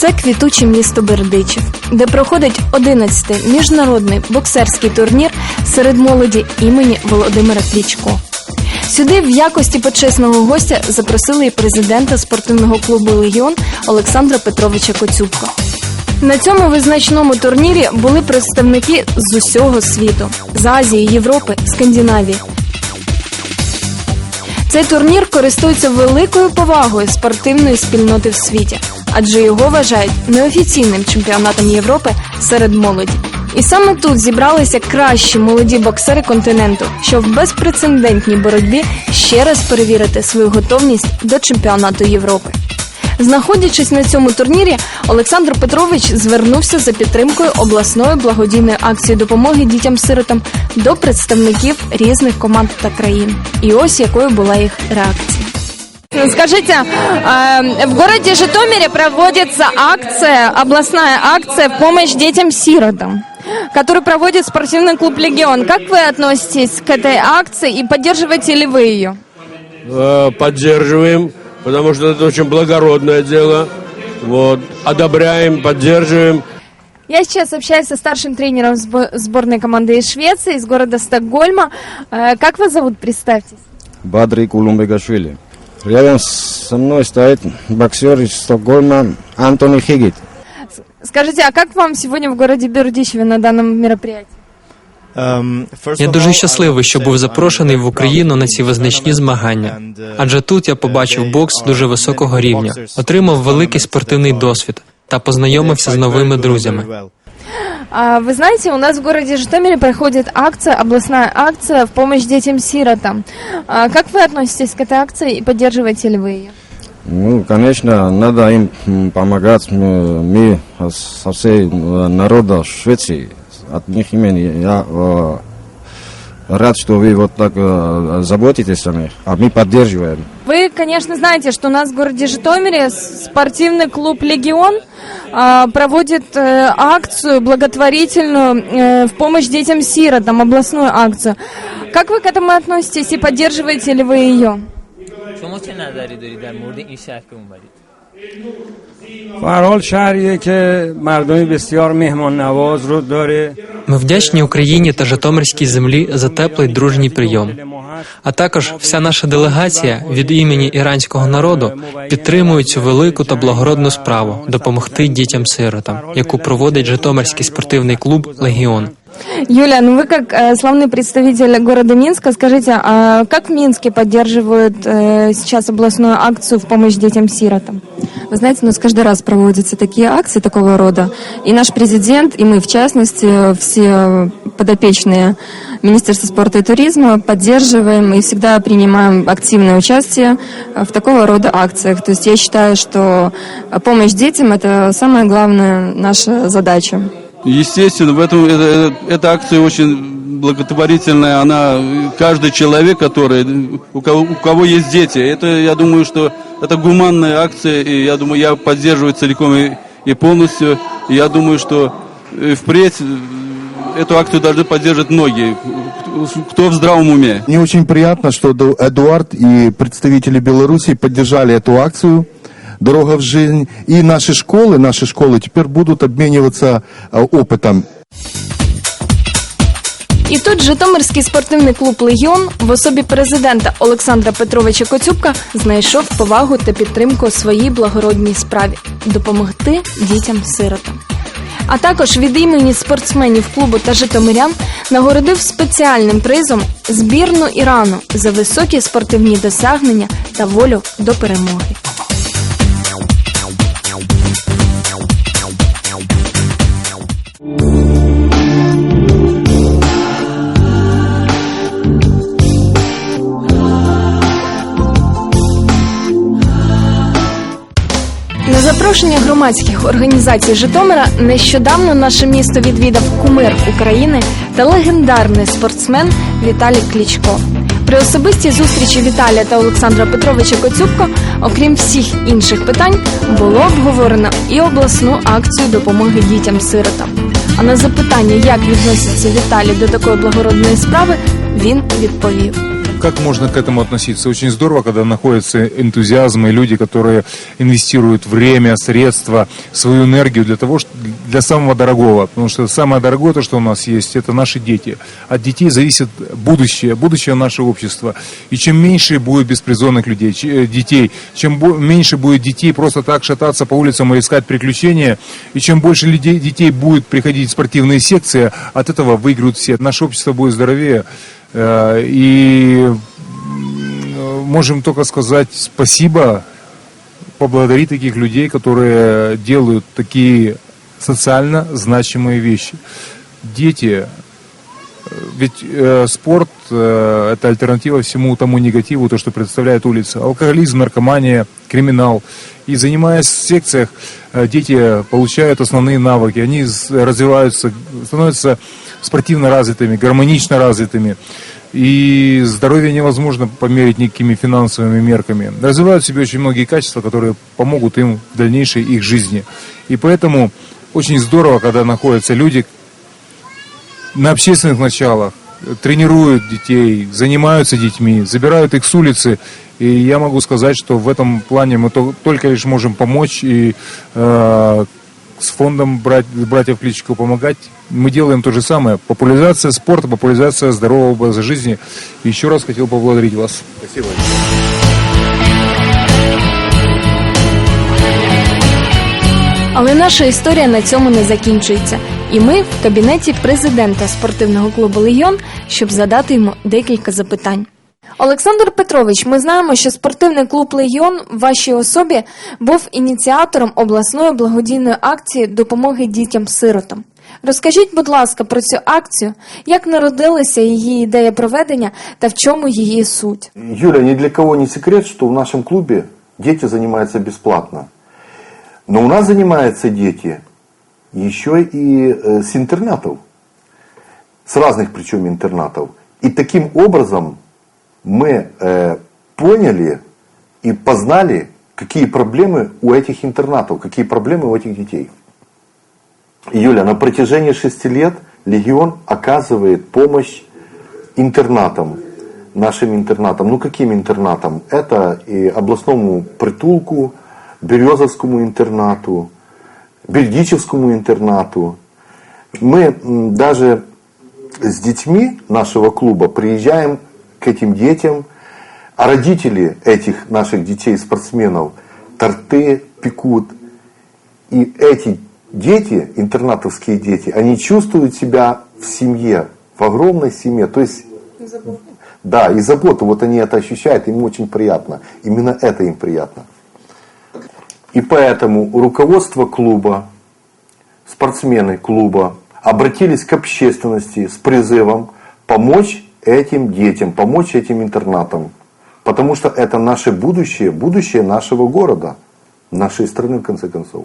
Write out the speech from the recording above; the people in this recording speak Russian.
Це квітуче місто Бердичів, де проходить 11-й міжнародний боксерський турнір серед молоді імені Володимира Клічко. Сюди в якості почесного гостя запросили і президента спортивного клубу Легіон Олександра Петровича Коцюбко. На цьому визначному турнірі були представники з усього світу з Азії, Європи, Скандинавії. Цей турнір користується великою повагою спортивної спільноти в світі, адже його вважають неофіційним чемпіонатом Європи серед молоді. І саме тут зібралися кращі молоді боксери континенту, щоб в безпрецедентній боротьбі ще раз перевірити свою готовність до чемпіонату Європи. Знаходячись на цьому турнірі, Олександр Петрович звернувся за підтримкою обласної благодійної акції допомоги дітям-сиротам до представників різних команд та країн. І ось якою була їх реакція. Скажите, э, в городе Житомире проводится акция, областная акция в помощь детям-сиротам, которую проводит спортивный клуб «Легион». Как вы относитесь к этой акции и поддерживаете ли вы ее? Э, поддерживаем, потому что это очень благородное дело. Вот, одобряем, поддерживаем. Я сейчас общаюсь со старшим тренером сбо- сборной команды из Швеции, из города Стокгольма. Э, Как вас зовут, представьтесь? Бадри Кулумбегашвили. Рядом со мной стоит боксер из Стокгольма Антони Хигит. Скажите, а как вам сегодня в городе Бердичеве на данном мероприятии? Я дуже щасливий, що був запрошений в Україну на ці визначні змагання. Адже тут я побачив бокс дуже високого рівня, отримав великий спортивний досвід та познайомився з новими друзями. А, Вы знаете, у нас в городе Житомире проходит акция, областная акция в помощь детям-сиротам. А, Как вы относитесь к этой акции и поддерживаете ли вы ее? Ну, конечно, надо им помогать. Мы со всей э, народа Швеции, от них имени я э, рад, что вы вот так э, заботитесь о них, а мы поддерживаем. Вы, конечно, знаете, что у нас в городе Житомире спортивный клуб «Легион» а, проводит э, акцию благотворительную э, в помощь детям-сиротам, областную акцию. Как вы к этому относитесь и поддерживаете ли вы ее? شما چه نظری دارید در مورد این شهر که اومدید Ми вдячні Україні та Житомирській землі за теплий дружній прийом. А також вся наша делегація від імені іранського народу підтримує цю велику та благородну справу допомогти дітям-сиротам, яку проводить Житомирський спортивний клуб Легіон. Юля, ну вы как э, славный представитель города Минска, скажите, а как в Минске поддерживают э, сейчас областную акцию в помощь детям-сиротам? Вы знаете, у нас каждый раз проводятся такие акции такого рода. И наш президент, и мы, в частности, все подопечные Министерства спорта и туризма поддерживаем и всегда принимаем активное участие в такого рода акциях. То есть я считаю, что помощь детям – это самая главная наша задача. Естественно, в этом это- это- эта акция очень благотворительная. Она каждый человек, который у кого, у кого есть дети, это я думаю, что это гуманная акция, и я думаю, я поддерживаю целиком и, и полностью. Я думаю, что э, впредь э, эту акцию должны поддерживать многие, кто в здравом уме. Мне очень приятно, что Эду- Эдуард и представители Беларуси поддержали эту акцию «Дорога в жизнь». И наши школы, наши школы теперь будут обмениваться э, опытом. І тут Житомирський спортивний клуб Легіон в особі президента Олександра Петровича Коцюбка знайшов повагу та підтримку у своїй благородній справі допомогти дітям-сиротам. А також від імені спортсменів клубу та житомирян нагородив спеціальним призом збірну Ірану за високі спортивні досягнення та волю до перемоги. Запрошення громадських організацій Житомира нещодавно наше місто відвідав кумир України та легендарний спортсмен Віталій Клічко. При особистій зустрічі Віталія та Олександра Петровича Коцюбко, окрім всіх інших питань, було обговорено і обласну акцію допомоги дітям-сиротам. А на запитання, як відноситься Віталій до такої благородної справи, він відповів. Как можно к этому относиться? Очень здорово, когда находятся энтузиазмы люди, которые инвестируют время, средства, свою энергию для того, для самого дорогого. Потому что самое дорогое, то, что у нас есть, это наши дети. От детей зависит будущее, будущее нашего общества. И чем меньше будет беспризорных людей, э, детей, чем меньше будет детей просто так шататься по улицам и искать приключения, и чем больше людей, детей будет приходить в спортивные секции, от этого выиграют все. Наше общество будет здоровее. Э, И м, можем только сказать спасибо, поблагодарить таких людей, которые делают такие социально значимые вещи. Дети, э, ведь э, спорт э, это альтернатива всему тому негативу, то, что представляет улица. Алкоголизм, наркомания, криминал. И занимаясь в секциях, э, дети получают основные навыки, они развиваются, становятся спортивно развитыми, гармонично развитыми. И здоровье невозможно померить никакими финансовыми мерками. Развивают в себе очень многие качества, которые помогут им в дальнейшей их жизни. И поэтому очень здорово, когда находятся люди на общественных началах, тренируют детей, занимаются детьми, забирают их с улицы. И я могу сказать, что в этом плане мы то- только лишь можем помочь и э, с фондом брать, братьев Кличко помогать. Мы делаем то же самое. Популяризация спорта, популяризация здорового образа жизни. И еще раз хотел поблагодарить вас. Спасибо. Але наша історія на цьому не закінчується. І ми в кабінеті президента спортивного клубу Легіон, щоб задати йому декілька запитань. Олександр Петрович, ми знаємо, що спортивний клуб Легіон в вашій особі був ініціатором обласної благодійної акції допомоги дітям-сиротам. Розкажіть, будь ласка, про цю акцію, як народилася її ідея проведення та в чому її суть? Юля, ни для кого не секрет, что в нашем клубе дети занимаются бесплатно. Но у нас занимаются дети еще и э, с интернатов. С разных причем интернатов. И таким образом мы э, поняли и познали, какие проблемы у этих интернатов, какие проблемы у этих детей. Юля, на протяжении шести лет Легион оказывает помощь интернатам, нашим интернатам. Ну, каким интернатам? Это и областному притулку, Березовскому интернату, Бердичевскому интернату. Мы даже с детьми нашего клуба приезжаем к этим детям, а родители этих наших детей-спортсменов торты пекут. И эти дети, интернатовские дети, они чувствуют себя в семье, в огромной семье. То есть, да, и заботу, вот они это ощущают, им очень приятно. Именно это им приятно. И поэтому руководство клуба, спортсмены клуба обратились к общественности с призывом помочь этим детям, помочь этим интернатам. Потому что это наше будущее, будущее нашего города, нашей страны в конце концов.